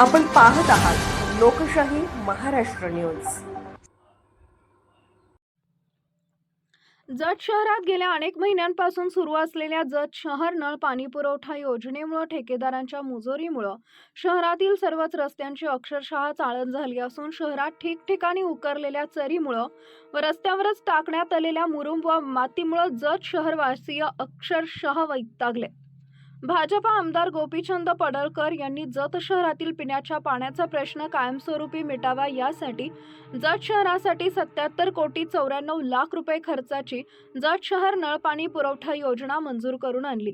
आपण पाहत आहात लोकशाही महाराष्ट्र न्यूज. जत शहरात गेल्या अनेक महिन्यांपासून सुरू असलेल्या जत शहर नळ पाणी पुरवठा योजनेमुळे ठेकेदारांच्या मुजोरीमुळं शहरातील सर्वच रस्त्यांची अक्षरशः चाळण झाली असून शहरात ठिकठिकाणी उकरलेल्या चरीमुळं व रस्त्यावरच टाकण्यात आलेल्या मुरुंब व मातीमुळं जत शहरवासीय अक्षरशः वैतागले. भाजपा आमदार गोपीचंद पडळकर यांनी जत शहरातील पिण्याच्या पाण्याचा प्रश्न कायमस्वरूपी मिटावा यासाठी जत शहरासाठी सत्याहत्तर कोटी चौऱ्याण्णव लाख रुपये खर्चाची जत शहर नळपाणी पुरवठा योजना मंजूर करून आणली.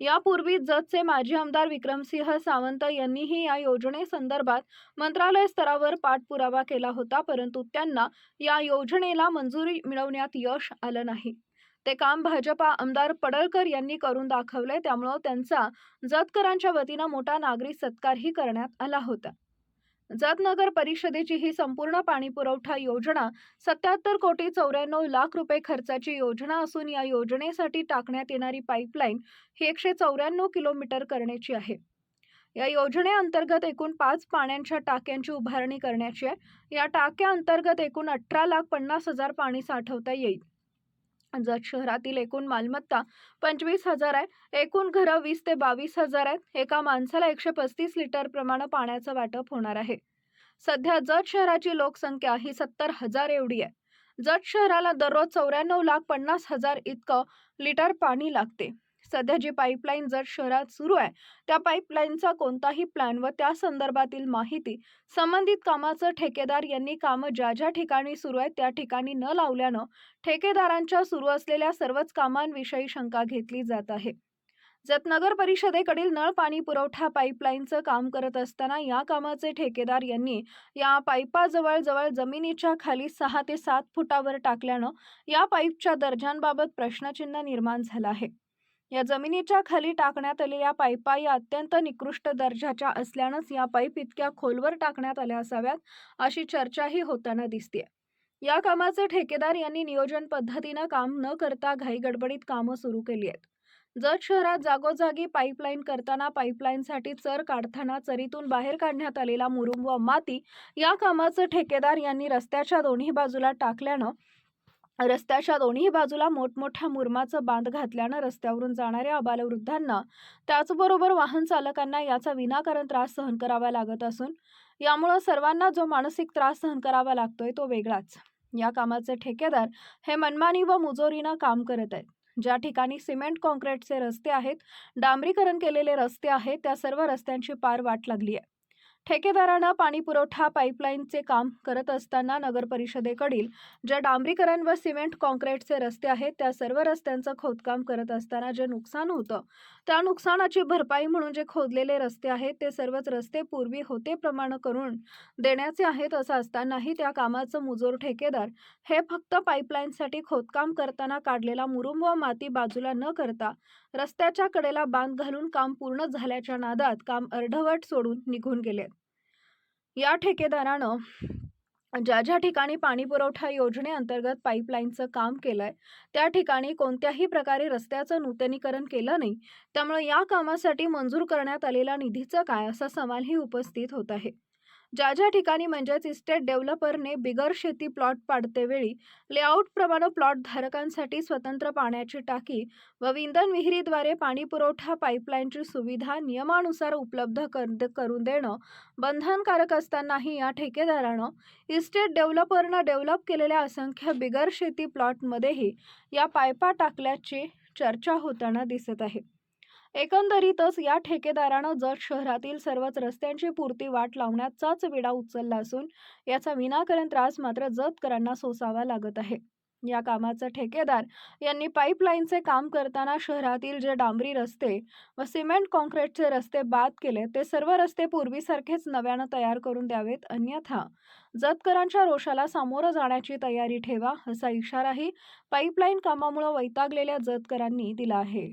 यापूर्वी जतचे माजी आमदार विक्रमसिंह सावंत यांनीही या योजनेसंदर्भात मंत्रालय स्तरावर पाठपुरावा केला होता परंतु त्यांना या योजनेला मंजुरी मिळवण्यात यश आलं नाही. ते काम भाजपा आमदार पडळकर यांनी करून दाखवले त्यामुळं त्यांचा जतकरांच्या वतीनं मोठा नागरी सत्कारही करण्यात आला होता. जतनगर परिषदेची ही संपूर्ण पाणी पुरवठा योजना सत्याहत्तर कोटी चौऱ्याण्णव लाख रुपये खर्चाची योजना असून या योजनेसाठी टाकण्यात येणारी पाईपलाईन ही एकशे चौऱ्याण्णव किलोमीटर करण्याची आहे. या योजनेअंतर्गत एकूण पाच पाण्याच्या टाक्यांची उभारणी करण्याची आहे. या टाक्याअंतर्गत एकूण अठरा लाख पन्नास हजार पाणी साठवता येईल. जत शहरातील एकूण मालमत्ता पंचवीस हजार आहे एकूण घरं वीस ते बावीस हजार आहेत एका माणसाला एकशे पस्तीस लिटरप्रमाणे पाण्याचं वाटप होणार आहे. सध्या जत शहराची लोकसंख्या ही सत्तर हजार एवढी आहे. जत शहराला दररोज चौऱ्याण्णव लाख पन्नास हजार इतकं लिटर पाणी लागते. सध्या जी पाईपलाईन जर शहरात सुरू आहे त्या पाईपलाईनचा कोणताही प्लॅन व त्या संदर्भातील माहिती संबंधित कामाचं ठेकेदार यांनी कामं ज्या ज्या ठिकाणी सुरू आहेत त्या ठिकाणी न लावल्यानं ठेकेदारांच्या सुरू असलेल्या सर्वच कामांविषयी शंका घेतली जात आहे. जत नगर परिषदेकडील नळ पाणी पुरवठा पाईपलाईनचं काम करत असताना या कामाचे ठेकेदार यांनी या पाईपाजवळ जवळ जमिनीच्या खाली सहा ते सात फुटावर टाकल्यानं या पाईपच्या दर्जांबाबत प्रश्नचिन्ह निर्माण झालं आहे. या जमिनीच्या खाली टाकण्यात आलेल्या पाईपा या अत्यंत निकृष्ट दर्जाच्या असल्यानंच या पाईप इतक्या खोलवर टाकण्यात आल्या असाव्यात अशी चर्चाही होताना दिसते या कामाचे ठेकेदार यांनी नियोजन पद्धतीनं काम न करता घाईगडबडीत कामं सुरू केली आहेत. जत शहरात जागोजागी पाईपलाईन करताना पाईपलाईनसाठी चर काढताना चरीतून बाहेर काढण्यात आलेला मुरुम व माती या कामाचं ठेकेदार यांनी रस्त्याच्या दोन्ही बाजूला टाकल्यानं रस्त्याच्या दोन्ही बाजूला मोठमोठ्या मुरमाचं बांध घातल्यानं रस्त्यावरून जाणाऱ्या अबालवृद्धांना त्याचबरोबर वाहन चालकांना याचा विनाकारण त्रास सहन करावा लागत असून यामुळं सर्वांना जो मानसिक त्रास सहन करावा लागतोय तो वेगळाच. या कामाचे ठेकेदार हे मनमानी व मुजोरीनं काम करत आहेत. ज्या ठिकाणी सिमेंट कॉन्क्रीटचे रस्ते आहेत डांबरीकरण केलेले रस्ते आहेत त्या सर्व रस्त्यांची पार वाट लागली आहे. ठेकेदारानं पाणी पुरवठा पाईपलाईनचे काम करत असताना नगर परिषदेकडील ज्या डांबरीकरण व सिमेंट कॉन्क्रीटचे रस्ते आहेत त्या सर्व रस्त्यांचं खोदकाम करत असताना जे नुकसान होतं त्या नुकसानाची भरपाई म्हणून जे खोदलेले रस्ते आहेत ते सर्वच रस्ते पूर्वी होते प्रमाण करून देण्याचे आहेत असं असतानाही त्या कामाचं मुजोर ठेकेदार हे फक्त पाईपलाईनसाठी खोदकाम करताना काढलेला मुरुम व माती बाजूला न करता रस्त्याच्या कडेला बांध घालून काम पूर्ण झाल्याच्या नादात काम अर्धवट सोडून निघून गेले. या ठेकेदारानं ज्या ज्या ठिकाणी पाणी पुरवठा योजनेअंतर्गत पाईपलाईनचं काम केलंय त्या ठिकाणी कोणत्याही प्रकारे रस्त्याचं नूतनीकरण केलं नाही त्यामुळे या कामासाठी मंजूर करण्यात आलेला निधीचं काय असा सवालही उपस्थित होत आहे. ज्या ज्या ठिकाणी म्हणजेच इस्टेट डेव्हलपरने बिगर शेती प्लॉट पाडतेवेळी लेआउट प्रमाणे प्लॉट धारकांसाठी स्वतंत्र पाण्याची टाकी व विंधन विहिरीद्वारे पाणी पुरवठा पाईपलाईनची सुविधा नियमानुसार उपलब्ध कर करून देणं बंधनकारक असतानाही या ठेकेदारानं इस्टेट डेव्हलपरनं डेव्हलप केलेल्या असंख्य बिगर शेती प्लॉटमध्येही या पायपा टाकल्याची चर्चा होताना दिसत आहे. एकंदरीतच या ठेकेदारानं जत शहरातील सर्वच रस्त्यांची पूर्ती वाट लावण्याचाच विडा उचलला असून याचा विनाकारण त्रास मात्र जतकरांना सोसावा लागत आहे. या कामाचा ठेकेदार यांनी पाईपलाईनचे काम करताना शहरातील जे डांबरी रस्ते व सिमेंट कॉन्क्रीटचे रस्ते बाद केले ते सर्व रस्ते पूर्वीसारखेच नव्यानं तयार करून द्यावेत अन्यथा जतकरांच्या रोषाला सामोरं जाण्याची तयारी ठेवा असा इशाराही पाईपलाईन कामामुळे वैतागलेल्या जतकरांनी दिला आहे.